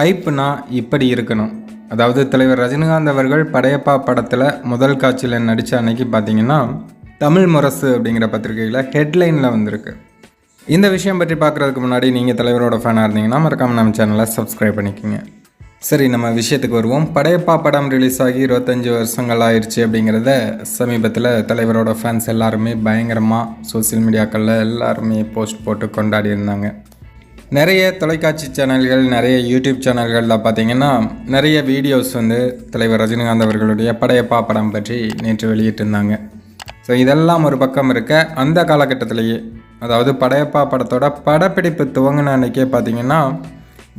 ஹைப்னா இப்படி இருக்கணும். அதாவது தலைவர் ரஜினிகாந்த் அவர்கள் படையப்பா படத்தில் முதல் காட்சியில் நடித்த அன்னைக்கு பார்த்தீங்கன்னா தமிழ் முரசு அப்படிங்கிற பத்திரிகையில் ஹெட்லைனில் வந்திருக்கு. இந்த விஷயம் பற்றி பார்க்குறதுக்கு முன்னாடி நீங்கள் தலைவரோட ஃபேனாக இருந்தீங்கன்னா மறக்காமல் நம்ம சேனலை சப்ஸ்கிரைப் பண்ணிக்கோங்க. சரி நம்ம விஷயத்துக்கு வருவோம். படையப்பா படம் ரிலீஸ் ஆகி இருபத்தஞ்சி வருஷங்கள் ஆயிடுச்சு அப்படிங்கிறத சமீபத்தில் தலைவரோட ஃபேன்ஸ் எல்லாருமே பயங்கரமாக சோஷியல் மீடியாக்களில் எல்லாருமே போஸ்ட் போட்டு கொண்டாடி இருந்தாங்க. நிறைய தொலைக்காட்சி சேனல்கள் நிறைய யூடியூப் சேனல்களில் பார்த்தீங்கன்னா நிறைய வீடியோஸ் வந்து தலைவர் ரஜினிகாந்த் அவர்களுடைய படையப்பா படம் பற்றி நேற்று வெளியிட்டிருந்தாங்க. ஸோ இதெல்லாம் ஒரு பக்கம் இருக்க அந்த காலகட்டத்திலேயே அதாவது படையப்பா படத்தோட படப்பிடிப்பு துவங்கின அன்னைக்கே பார்த்தீங்கன்னா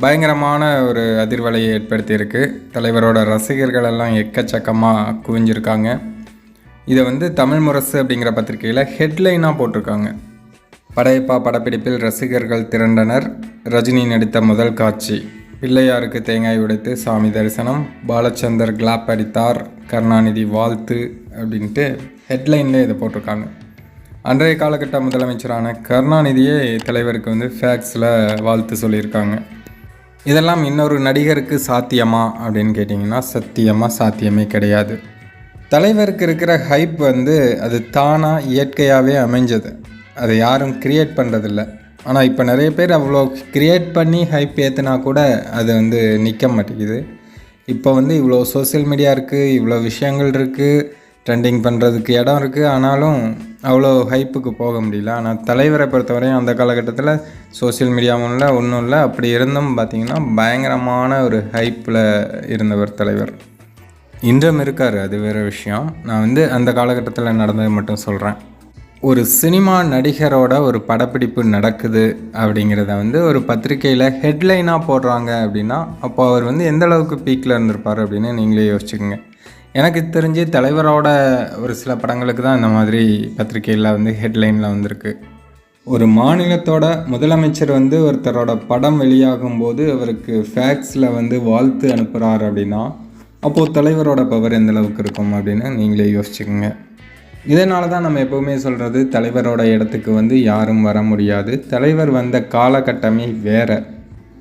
பயங்கரமான ஒரு அதிர்வலையை ஏற்படுத்தியிருக்கு. தலைவரோட ரசிகர்கள் எல்லாம் எக்கச்சக்கமாக குவிஞ்சிருக்காங்க. இதை வந்து தமிழ் முரசு அப்படிங்கிற பத்திரிகையில் ஹெட்லைனாக போட்டிருக்காங்க. படையப்பா படப்பிடிப்பில் ரசிகர்கள் திரண்டனர். ரஜினி நடித்த முதல் காட்சி. பிள்ளையாருக்கு தேங்காய் உடைத்து சாமி தரிசனம். பாலச்சந்தர் கிளாப் அடித்தார். கருணாநிதி வாழ்த்து அப்படின்ட்டு ஹெட்லைனில் இதை போட்டிருக்காங்க. அன்றைய காலகட்ட முதலமைச்சரான கருணாநிதியே தலைவருக்கு வந்து ஃபேக்ஸில் வாழ்த்து சொல்லியிருக்காங்க. இதெல்லாம் இன்னொரு நடிகருக்கு சாத்தியமா அப்படின்னு கேட்டிங்கன்னா சத்தியமாக சாத்தியமே கிடையாது. தலைவருக்கு இருக்கிற ஹைப் வந்து அது தானாக இயற்கையாகவே அமைஞ்சது. அதை யாரும் க்ரியேட் பண்ணுறதில்ல ஆனால் இப்போ நிறைய பேர் அவ்வளோ க்ரியேட் பண்ணி ஹைப் ஏற்றுனா கூட அது வந்து நிற்க மாட்டேங்குது. இப்போ வந்து இவ்வளோ சோஷியல் மீடியா இருக்குது இவ்வளோ விஷயங்கள் இருக்குது ட்ரெண்டிங் பண்ணுறதுக்கு இடம் இருக்குது ஆனாலும் அவ்வளோ ஹைப்புக்கு போக முடியல. ஆனால் தலைவரை பொறுத்தவரையும் அந்த காலகட்டத்தில் சோஷியல் மீடியாவும் இல்லை ஒன்றும் இல்லை. அப்படி இருந்தும் பார்த்திங்கன்னா பயங்கரமான ஒரு ஹைப்பில் இருந்தவர் தலைவர். இன்றும் இருக்கார் அது வேறு விஷயம். நான் வந்து அந்த காலகட்டத்தில் நடந்தது மட்டும் சொல்கிறேன் ஒரு சினிமா நடிகரோட ஒரு படப்பிடிப்பு நடக்குது அப்படிங்கிறத வந்து ஒரு பத்திரிக்கையில் ஹெட்லைனாக போடுறாங்க அப்படின்னா அப்போ அவர் வந்து எந்த அளவுக்கு பீக்கில் இருந்திருப்பார் அப்படின்னு நீங்களே யோசிச்சுக்கோங்க. எனக்கு தெரிஞ்சு தலைவரோட ஒரு சில படங்களுக்கு தான் இந்த மாதிரி பத்திரிக்கையில் வந்து ஹெட்லைனில் வந்திருக்கு. ஒரு மாநிலத்தோட முதலமைச்சர் வந்து ஒருத்தரோட படம் வெளியாகும்போது அவருக்கு ஃபேக்ஸில் வந்து வாழ்த்து அனுப்புகிறார் அப்படின்னா அப்போது தலைவரோட பவர் எந்தளவுக்கு இருக்கும் அப்படின்னு நீங்களே யோசிச்சுக்கோங்க. இதனால தான் நம்ம எப்போவுமே சொல்கிறது தலைவரோட இடத்துக்கு வந்து யாரும் வர முடியாது. தலைவர் வந்த காலகட்டமே வேறு.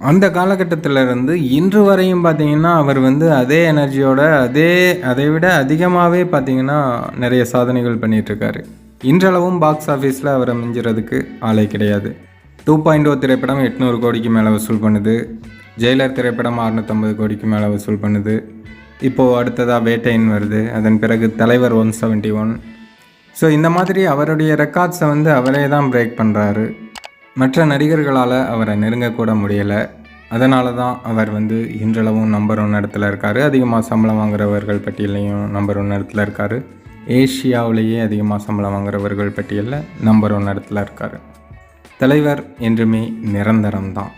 அந்த காலகட்டத்தில் இருந்து இன்று வரையும் பார்த்தீங்கன்னா அவர் வந்து அதே எனர்ஜியோட அதே அதை விட அதிகமாகவே பார்த்திங்கன்னா நிறைய சாதனைகள் பண்ணிகிட்ருக்காரு இன்றளவும் பாக்ஸ் ஆஃபீஸில் அவரை மிஞ்சுறதுக்கு ஆளே கிடையாது. டூ பாயிண்ட் ஓ திரைப்படம் எட்நூறு கோடிக்கு மேலே வசூல் பண்ணுது. ஜெயிலர் திரைப்படம் அறுநூற்றம்பது கோடிக்கு மேலே வசூல் பண்ணுது. இப்போது அடுத்ததாக வேட்டைன் வருது. அதன் பிறகு தலைவர் ஒன் செவன்ட்டி ஒன் ஸோ இந்த மாதிரி அவருடைய ரெக்கார்ட்ஸை வந்து அவரே தான் பிரேக் பண்ணுறாரு மற்ற நடிகர்களால் அவரை நெருங்கக்கூட முடியலை. அதனால தான் அவர் வந்து இன்றளவும் நம்பர் ஒன் இடத்துல இருக்கார். அதிகமாக சம்பளம் வாங்குறவர்கள் பட்டியலையும் நம்பர் ஒன் இடத்துல இருக்கார். ஏஷியாவிலேயே அதிகமாக சம்பளம் வாங்குறவர்கள் பட்டியலில் நம்பர் ஒன் இடத்துல இருக்கார். தலைவர் என்றுமே நிரந்தரம் தான்.